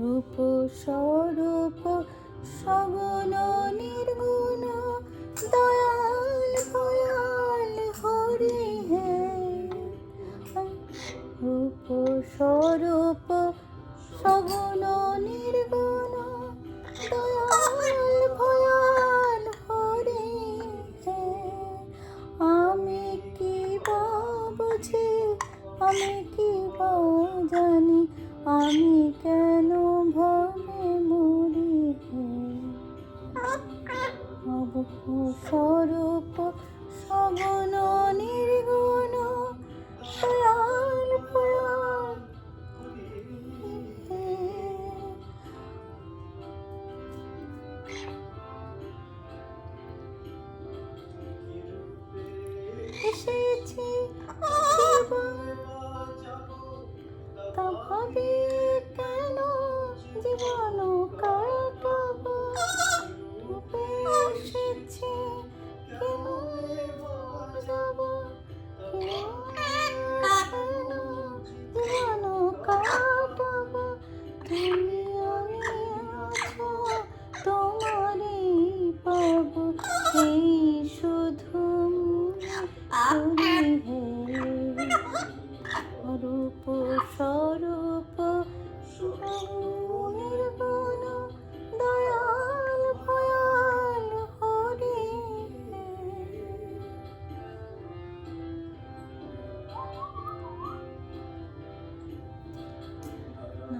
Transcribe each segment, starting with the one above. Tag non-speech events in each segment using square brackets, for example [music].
রূপ স্বরূপ সগুণ নির্গুণ, দয়াল ভয়াল হরি হে। রূপ স্বরূপ সগুণ নির্গুণ, দয়াল, ভয়াল হরি হে। আমি কি বুঝি, আমি কি বা জানি, আমি কেন তা ভাবি কেন? জীবন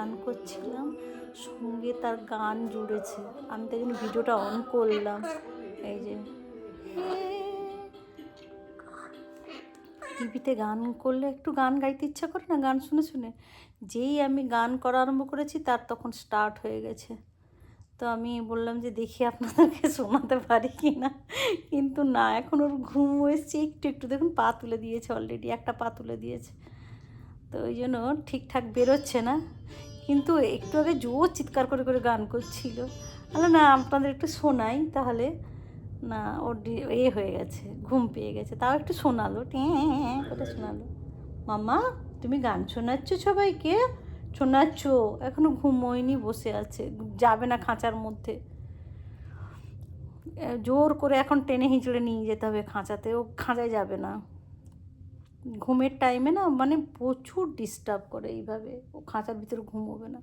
গান করছিলাম, সঙ্গে তার গান জুড়েছে। আমি তো জন্য ভিডিওটা অন করলাম। এই যে, টিভিতে গান করলে একটু গান গাইতে ইচ্ছা করে না? গান শুনে শুনে। যেই আমি গান করা আরম্ভ করেছি, তার তখন স্টার্ট হয়ে গেছে। তো আমি বললাম যে, দেখি আপনাদেরকে শোনাতে পারি কি না কিন্তু না, এখন ওর ঘুম এসছে একটু একটু। দেখুন, পা তুলে দিয়েছে অলরেডি একটা পা তুলে দিয়েছে। তো ওই জন্য ঠিকঠাক বেরোচ্ছে না। কিন্তু একটু আগে জোর চিৎকার করে করে গান করছিল। আলো না, আপনাদের একটু শোনাই তাহলে। না, ওর এ হয়ে গেছে, ঘুম পেয়ে গেছে। তাও একটু শোনালো করে শোনালো। মামা তুমি গান শোনাচ্ছ সবাইকে? শোনাচ্ছ, এখনও ঘুমোয়নি, বসে আছে, যাবে না খাঁচার মধ্যে। জোর করে এখন টেনে হিঁচড়ে নিয়ে যেতে হবে খাঁচাতে, ও খাঁচায় যাবে না। ঘুমের টাইমে না মানে প্রচুর ডিস্টার্ব করে এইভাবে। ও খাঁচার ভিতরে ঘুমোবে না।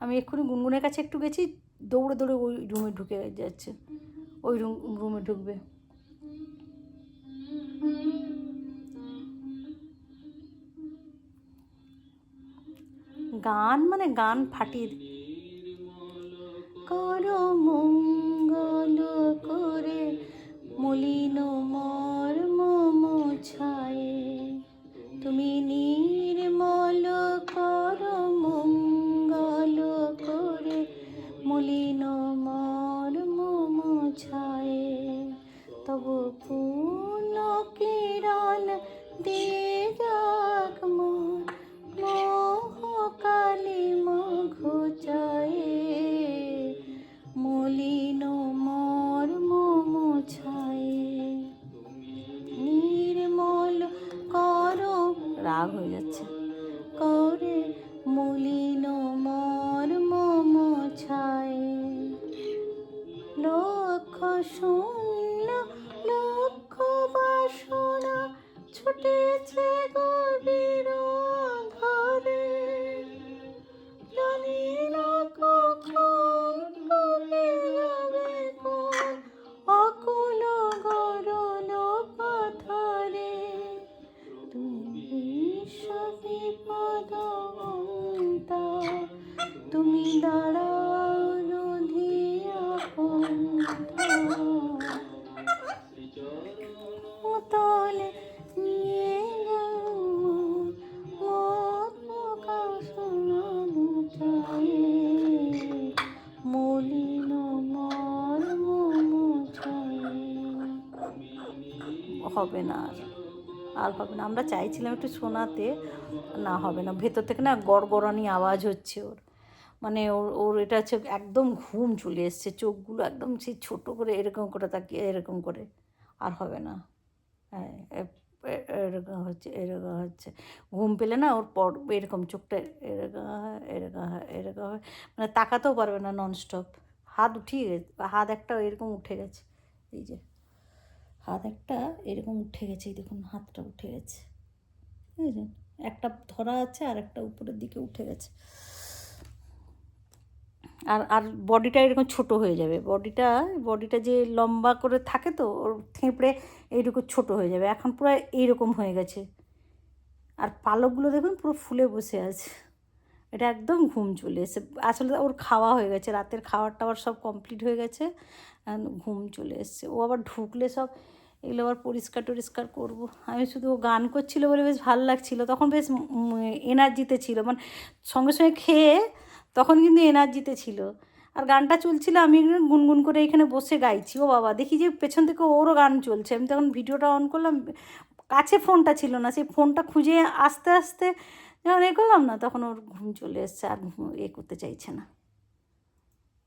আমি এক্ষুনি গুনগুনের কাছে একটু গেছি, দৌড়ে দৌড়ে ওই রুমে ঢুকে যাচ্ছে। ওই রুম রুমে ঢুকবে। গান মানে গান ফাটিয়ে কর মঙ্গল করে মলিন মর্ম তুমি রাগ হয়ে যাচ্ছে। করে মলিন মর্ম ছাই লক্ষ শূন্য লক্ষ বাসনা ছুটেছে গভীর হবে না আর আর হবে না। আমরা চাইছিলাম একটু শোনাতে, না হবে না। ভেতর থেকে না গড়গড়ানি আওয়াজ হচ্ছে ওর। মানে ওর ওর এটা হচ্ছে একদম ঘুম চলে এসছে। চোখগুলো একদম সেই ছোটো করে এরকম করে তাকিয়ে, এরকম করে। আর হবে না। এরকম হচ্ছে এরকম হচ্ছে। ঘুম পেলে না ওর পর এরকম চোখটা এরকম হয় এরকম হয় এরকম হয়। মানে তাকাতেও পারবে না ননস্টপ হাত উঠিয়ে গেছে, হাত একটা এরকম উঠে গেছে। এই যে, হাত একটা এরকম উঠে গেছে, এই দেখুন হাতটা উঠে গেছে। বুঝলেন? একটা ধরা আছে আর একটা উপরের দিকে উঠে গেছে। আর আর বডিটা এরকম ছোট হয়ে যাবে। বডিটা বডিটা যে লম্বা করে থাকে তো, ওর থেঁপড়ে এইরকম ছোট হয়ে যাবে। এখন পুরো এইরকম হয়ে গেছে। আর পালকগুলো দেখুন পুরো ফুলে বসে আছে। এটা একদম ঘুম চলে এসে, আসলে ওর খাওয়া হয়ে গেছে। রাতের খাবার টাবার সব কমপ্লিট হয়ে গেছে। ঘুম চলে এসছে। ও আবার ঢুকলে সব এগুলো আবার পরিষ্কার টরিষ্কার করব। আমি শুধু ও গান করছিল বলে বেশ ভালো লাগছিল। তখন বেশ এনার্জিতে ছিল। মানে সঙ্গে সঙ্গে খেয়ে তখন কিন্তু এনার্জিতে ছিল। আর গানটা চলছিল, আমি গুনগুন করে এখানে বসে গাইছি। ও বাবা, দেখি যে পেছন থেকে ওরও গান চলছে। আমি তখন ভিডিওটা অন করলাম, কাছে ফোনটা ছিল না। সেই ফোনটা খুঁজে আস্তে আস্তে যখন এ করলাম না, তখন ওর ঘুম চলে এসছে, আর এ করতে চাইছে না।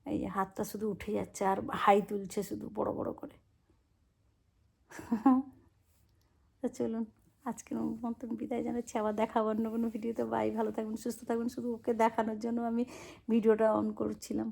এই যে হাতটা শুধু উঠে যাচ্ছে, আর হাই তুলছে শুধু বড় বড় করে। [laughs] চলুন। আজকের মতন বিদায় জানাচ্ছি। আবার দেখাবো অন্য কোনো ভিডিওতে। বাই, ভালো থাকবেন, সুস্থ থাকবেন। শুধু ওকে দেখানোর জন্য আমি ভিডিওটা অন করছিলাম।